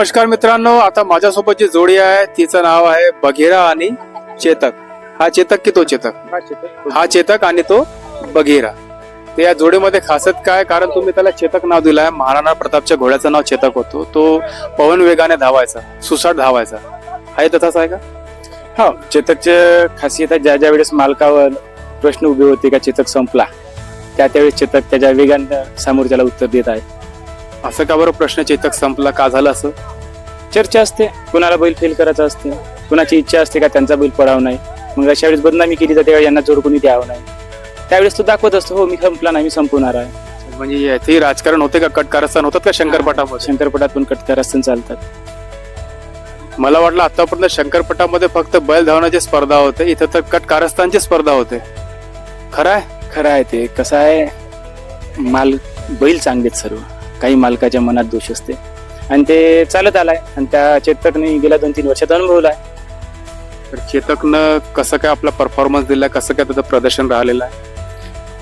नमस्कार मित्रांनो आता माझ्यासोबत जी जोडी आहे तिचं नाव आहे बघेरा आणि चेतक. हा चेतक की तो चेतक? हा चेतक. आणि तो बघेरा. तर या जोडीमध्ये खासियत काय? कारण तुम्ही त्याला चेतक नाव दिलं आहे महाराणा प्रतापच्या घोड्याचं नाव चेतक होतो. तो पवन वेगाने धावायचा सुसाट धावायचा. आहे तसाच आहे का? हो चेतकचे खासियत आहे ज्या ज्या वेळेस मालकावर प्रश्न उभे होते का चेतक संपला त्या त्यावेळेस चेतक त्याच्या वेगानं समोरच्याला उत्तर देत आहे. असं का बरं प्रश्न चेतक संपला? का झालं असं? चर्चा असते. कुणाला बैल फेल करायचा असते? कुणाची इच्छा असते का त्यांचा बैल पडावं नाही? मग अशा वेळेस बदनामी केली जाते यांना जोड कोणी द्यावं नाही. त्यावेळेस तो दाखवत असतो हो मी संपला नाही मी संपवणार आहे. म्हणजे याचेही राजकारण होते का? कटकारस्थान होतात का शंकरपटामध्ये? शंकरपटात पण कटकार असताना चालतात. मला वाटलं आतापर्यंत शंकरपटामध्ये फक्त बैल धावण्याची स्पर्धा होते इथं तर कट कारस्थानची स्पर्धा होते. खरं आहे? खरं आहे ते. कसं आहे? माल बैल चांगलेत सर्व. काही मालकाच्या मनात दोष असते. आणि ते चालत आलाय. आणि त्या चेतकने गेल्या दोन तीन वर्षात अनुभवलाय तर चेतकनं कसं काय आपला परफॉर्मन्स दिलाय कसं काय त्याचं प्रदर्शन राहिलेलं आहे?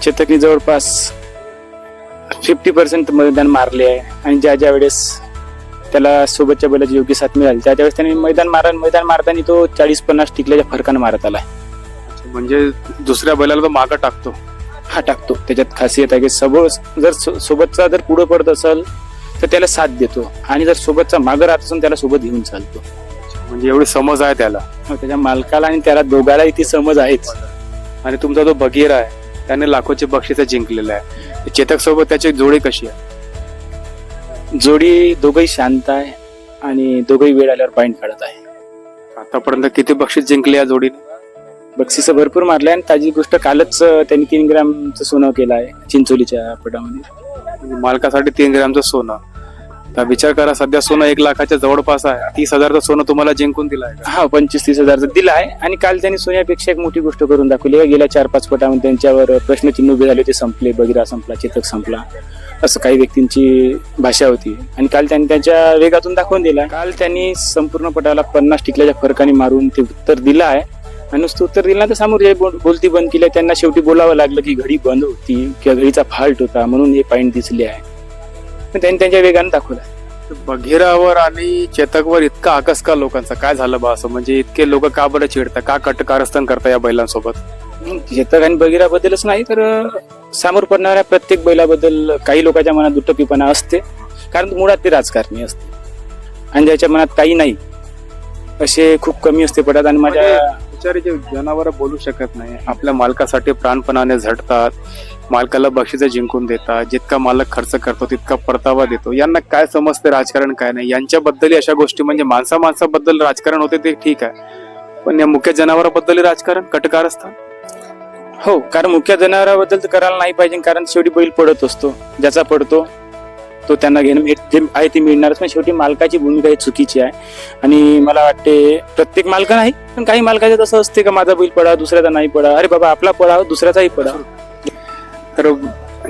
चेतकने जवळपास फिफ्टी पर्सेंट मैदान मारले आहे. आणि ज्या ज्या वेळेस त्याला सोबतच्या बैलाची योग्य साथ मिळाली त्या त्यावेळेस त्याने मैदान मारा मैदान मारताना तो चाळीस पन्नास टिकल्याच्या फरकानं मारत आलाय. म्हणजे दुसऱ्या बैलाला तो मागं टाकतो. हा टाकतो. त्याच्यात खासियत आहे की सोबत जर सो- सोबतचा जर पुढे पडत असेल तर त्याला साथ देतो. आणि जर सोबतचा मागं राहत असेल त्याला सोबत घेऊन चालतो. म्हणजे एवढी समज आहे त्याला. मग त्याच्या मालकाला आणि त्याला दोघालाही ती समज आहेच. आणि तुमचा जो बगीर आहे त्याने लाखोचे बक्षिसं जिंकलेले आहे. चेतक सोबत त्याची जोडी कशी आहे? जोडी दोघही शांत आहे आणि दोघही वेळ आल्यावर पॉईंट काढत आहे. आतापर्यंत किती बक्षीस जिंकले या जोडीने? बक्षिसं भरपूर मारले आणि ताजी गोष्ट कालच त्यांनी तीन ग्रामचं सोनं केलं आहे चिंचोलीच्या पटामध्ये. मालकासाठी तीन ग्रॅमचं सोनं. तर विचार करा सध्या सोनं एक लाखाच्या जवळपास आहे. तीस हजारचं सोनं तुम्हाला जिंकून दिलं आहे हा पंचवीस तीस हजारचा दिला आहे. आणि काल त्यांनी सोन्यापेक्षा एक मोठी गोष्ट करून दाखवली आहे. गेल्या चार पाच पटामध्ये त्यांच्यावर प्रश्नचिन्ह उभे झाले ते संपले बगिरा संपला चेतक संपला. असं काही व्यक्तींची भाषा होती. आणि काल त्यांनी त्यांच्या वेगातून दाखवून दिला. काल त्यांनी संपूर्ण पटाला पन्नास टिकल्याच्या फरकाने मारून ते उत्तर दिलं आहे. आणि नुसतं उत्तर दिलं ना तर समोर जे बोल- बोलती बंद केली त्यांना शेवटी बोलावं लागलं की घडी बंद होती किंवा घडीचा फाल्ट होता म्हणून हे पॉईंट दिसले आहे. पण त्यांनी त्यांच्या वेगाने दाखवलं. बघिरावर आणि चेतकवर इतका आकस का लोकांचा? काय झालं बा असं? म्हणजे इतके लोक का बरं चिडतात? का कटकारस्थान करता या बैलांसोबत? चेतक आणि बगिराबद्दलच नाही तर समोर पडणाऱ्या प्रत्येक बैलाबद्दल काही लोकांच्या मनात दुटपीपणा असते. कारण मुळात ते राजकारणी असते. आणि ज्याच्या मनात काही नाही असे खूप कमी असते पडत. आणि माझ्या बिचारे जे जनावर बोलू शकत नाही आपल्या मालकासाठी प्राणपणाने झटतात मालकाला बक्षिसं जिंकून देतात जितका मालक खर्च करतो तितका परतावा देतो. यांना काय समजते राजकारण काय नाही? यांच्याबद्दल अशा गोष्टी म्हणजे माणसा माणसाबद्दल राजकारण होते ते ठीक आहे. पण या मुख्य जनावराबद्दल राजकारण कटकार असतं हो कारण मुख्य जनावराबद्दल तर करायला नाही पाहिजे कारण शेवटी बैल पडत असतो. ज्याचा पडतो तो त्यांना घेणं जे आहे ते मिळणारच पण शेवटी मालकाची भूमिका ही चुकीची आहे. आणि मला वाटते प्रत्येक मालका नाही पण काही मालकाचं तसं असते का माझा बैल पडा दुसऱ्याचा नाही पडा. अरे बाबा आपला पडा दुसऱ्याचाही पडा. तर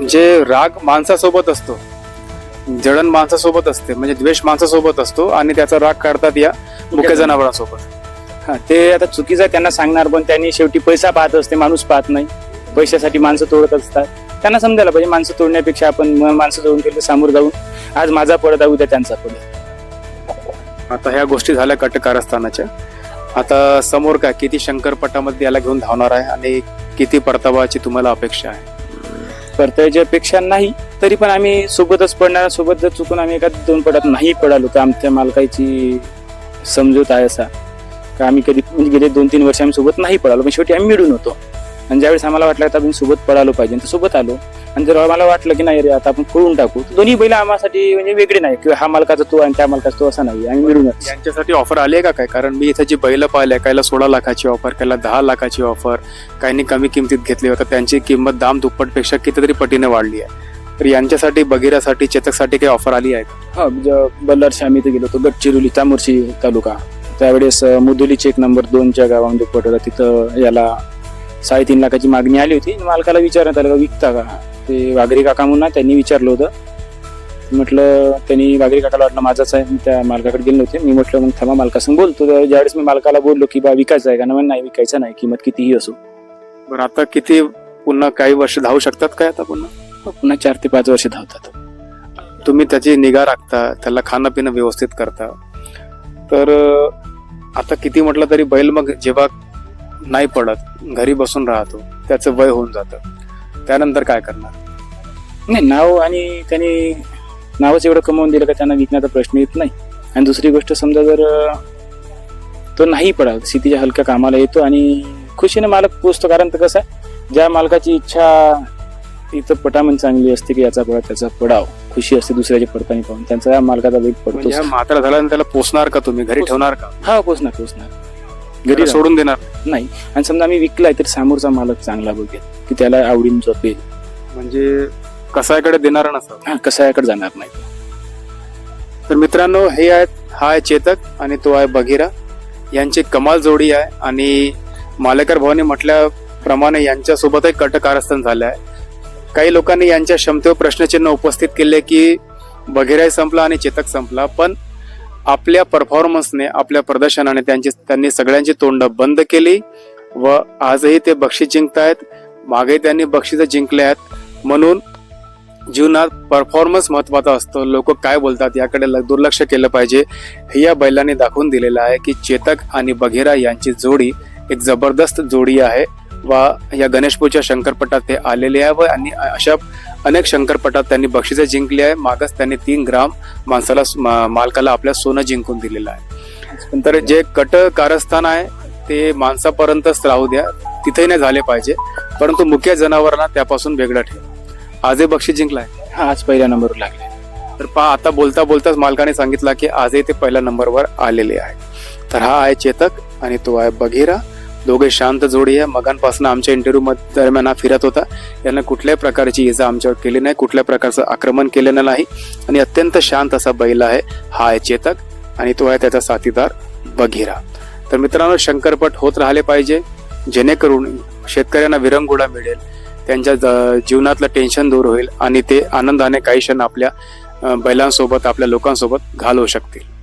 जे राग माणसासोबत असतो जळण माणसासोबत असते म्हणजे द्वेष माणसासोबत असतो आणि त्याचा राग काढतात या मुख्य जनावरांसोबत. हा ते आता चुकीचं त्यांना सांगणार पण त्यांनी शेवटी पैसा पाहत असते माणूस पाहत नाही. पैशासाठी माणसं तोडत असतात. त्यांना समजायला पाहिजे माणसं तोडण्यापेक्षा आपण माणसं तोडून केलं समोर जाऊन आज माझा पडत आहे उद्या त्यांचा पडत आता ह्या गोष्टी झाल्या कटकारस्थानाच्या. आता समोर काय किती शंकरपटामध्ये याला घेऊन धावणार आहे आणि किती परतावाची तुम्हाला अपेक्षा आहे? परताव्याची अपेक्षा नाही तरी पण आम्ही सोबतच पडणार सोबत जर चुकून आम्ही एका दोन पडात नाही पडालो तर आमच्या मालकाची समजूत आहे असा. का आम्ही कधी म्हणजे गेले दोन तीन वर्ष आम्ही सोबत नाही पडालो पण शेवटी आम्ही मिळून होतो. आणि ज्यावेळेस आम्हाला वाटलं तर आपण सोबत पडालो पाहिजे तर सोबत आलो. आणि जर आम्हाला वाटलं की नाही रे आता आपण पळून टाकू तर दोन्ही बैल आम्हासाठी म्हणजे वेगळे नाही किंवा हा मालकाचा तो आणि त्या मालकाचा तो असा नाही आम्ही मिळूनच. यांच्यासाठी ऑफर आली आहे का काय? कारण मी इथं जी बैल पाहिल्या कायला सोळा लाखाची ऑफर कायला दहा लाखाची ऑफर काहींनी कमी किमतीत घेतली होतं त्यांची किंमत दाम दुप्पटपेक्षा कितीतरी पटीने वाढली आहे. तर यांच्यासाठी बगिरासाठी चेतकसाठी काही ऑफर आली आहे का? हा ज- बल्लारशी आम्ही इथे गेलो होतो गडचिरोली चामोर्शी तालुका. त्यावेळेस मुदोलीचे एक नंबर दोनच्या गावामध्ये पटवला तिथं याला साडेतीन लाखाची मागणी आली होती. मालकाला विचारण्यात आलं का विकता का? ते वाघरी काका म्हणून त्यांनी विचारलं होतं. म्हटलं त्यांनी वाघरी काकाला वाटलं माझाच आहे मी त्या मालकाकडे गेले नव्हते मी म्हटलं मग थांबा मालकासंग बोलतो. तर ज्यावेळेस मी मालकाला बोललो की बा विकायचं आहे का? ना नाही विकायचं नाही किंमत कितीही असो. बरं आता किती पुन्हा काही वर्ष धावू शकतात काय आता पुन्हा? पुन्हा चार ते पाच वर्ष धावतात. तुम्ही त्याची निगा राखता त्याला खाणं पिणं व्यवस्थित करता. तर आता किती म्हटलं तरी बैल मग जेव्हा नाही पडत घरी बसून राहतो त्याचं वय होऊन जातं. त्यानंतर काय करणार? नाही नाव आणि त्यांनी नावच एवढं कमवून दिलं का त्यांना विकण्याचा प्रश्न येत नाही. आणि दुसरी गोष्ट समजा जर तो नाही पडत शेतीच्या हलक्या कामाला येतो आणि खुशीने मालक पोचतो कारण तर कसं आहे, ज्या मालकाची इच्छा इथं पटामण चांगली असते की याचा पडा त्याचा पडाव. खुशी असते दुसऱ्याची पडताना पाहून त्यांचा या मालकाचा वेग म्हणजे पडतो ह्या म्हातारा झाल्यानंतर त्याला पोचणार का तुम्ही? घरी ठेवणार का? हा पोचणार पोचणार घरी सोडून देणार. नाही. आणि समजा आम्ही विकलाय तर समोरचा मालक चांगला बघेल की त्याला आवडीन जपेल म्हणजे कसायकडे देणार नसतं हा कसायाकडे जाणार नाही. तर मित्रांनो हे आहेत हा आहे चेतक आणि तो आहे बघिरा. यांची कमाल जोडी आहे आणि मालेकर भाऊने म्हटल्याप्रमाणे यांच्यासोबतही कट कारस्थान झालं आहे काही लोकांनी यांच्या क्षमतेवर प्रश्नचिन्ह उपस्थित केले की बघिराही संपला आणि चेतक संपला पण आपल्या परफॉर्मन्सने आपल्या प्रदर्शनाने त्यांची त्यांनी सगळ्यांची तोंड बंद केली व आजही ते बक्षीस जिंकतायत. मागे त्यांनी बक्षिसं जिंकले आहेत. म्हणून जीवनात परफॉर्मन्स महत्त्वाचा असतो. लोक काय बोलतात याकडे ल- दुर्लक्ष केलं पाहिजे. हे या बैलांनी दाखवून दिलेलं आहे की चेतक आणि बघेरा यांची जोडी एक जबरदस्त जोडी आहे. व या गणेशपूरच्या शंकरपटात ते आलेले आहे व आणि अशा अनेक शंकरपटात त्यांनी बक्षिसे जिंकली आहे. मागच त्यांनी तीन ग्राम माणसाला मालकाला आपल्या सोनं जिंकून दिलेलं आहे. तर जे कट कारस्थान आहे ते माणसापर्यंतच राहू द्या. तिथेही नाही झाले पाहिजे. परंतु मुख्य जनावरांना त्यापासून वेगळं ठेवा. आजही बक्षीस जिंकलाय? हा आज पहिल्या नंबरवर लागले. तर पहा आता बोलता बोलताच मालकाने सांगितलं की आजही ते पहिल्या नंबरवर आलेले आहे. तर हा आहे चेतक आणि तो आहे बघेरा. दोघे शांत जोडी आहे मगांपासून आमच्या इंटरव्ह्यू दरम्यान हा फिरत होता. यांना कुठल्याही प्रकारची इजा आमच्यावर केली नाही. कुठल्या प्रकारचं आक्रमण केलेलं नाही. आणि अत्यंत शांत असा बैल आहे. हा आहे चेतक आणि तो आहे त्याचा साथीदार बघेरा. तर मित्रांनो शंकरपट होत राहिले पाहिजे. जेणेकरून शेतकऱ्यांना विरंगुळा मिळेल. त्यांच्या ज- जीवनातलं टेन्शन दूर होईल आणि ते आनंदाने काही क्षण आपल्या बैलांसोबत आपल्या लोकांसोबत घालवू शकतील.